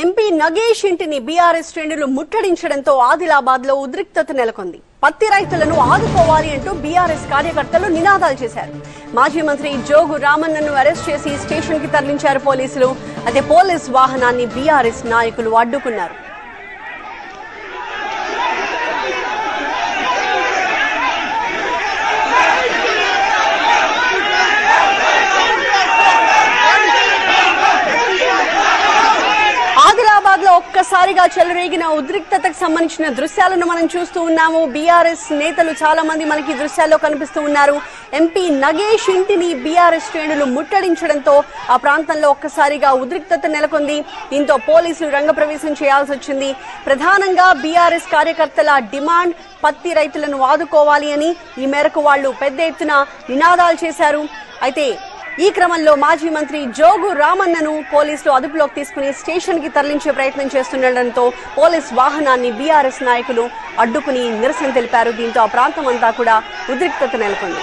MP Nagesh ఇంటిని BRS శ్రేణులు ముట్టడించడంతో ఆదిలాబాద్లో ఉద్రిక్తత నెలకొంది. పత్తి రైతులను ఆదుకోవాలి అంటూ బీఆర్ఎస్ కార్యకర్తలు నినాదాలు చేశారు. మాజీ మంత్రి జోగు రామన్నను అరెస్ట్ చేసి స్టేషన్కి తరలించారు పోలీసులు. అదే పోలీస్ వాహనాన్ని బీఆర్ఎస్ నాయకులు అడ్డుకున్నారు. హైదరాబాద్లో ఒక్కసారిగా చెలరేగిన ఉద్రిక్తతకు సంబంధించిన దృశ్యాలను మనం చూస్తూ ఉన్నాము. బీఆర్ఎస్ నేతలు చాలా మంది మనకి ఈ దృశ్యాల్లో కనిపిస్తూ ఉన్నారు. ఎంపీ నగేష్ ఇంటిని బీఆర్ఎస్ శ్రేణులు ముట్టడించడంతో ఆ ప్రాంతంలో ఒక్కసారిగా ఉద్రిక్తత నెలకొంది. దీంతో పోలీసులు రంగప్రవేశం చేయాల్సి వచ్చింది. ప్రధానంగా బీఆర్ఎస్ కార్యకర్తల డిమాండ్ పత్తి రైతులను ఆదుకోవాలి అని ఈ మేరకు వాళ్ళు పెద్ద ఎత్తున నినాదాలు చేశారు. అయితే ఈ క్రమంలో మాజీ మంత్రి జోగు రామన్నను పోలీసులు అదుపులోకి తీసుకుని స్టేషన్కి తరలించే ప్రయత్నం చేస్తుండటంతో పోలీస్ వాహనాన్ని బీఆర్ఎస్ నాయకులు అడ్డుకుని నిరసన తెలిపారు. దీంతో ఆ ప్రాంతం అంతా కూడా ఉద్రిక్తత నెలకొంది.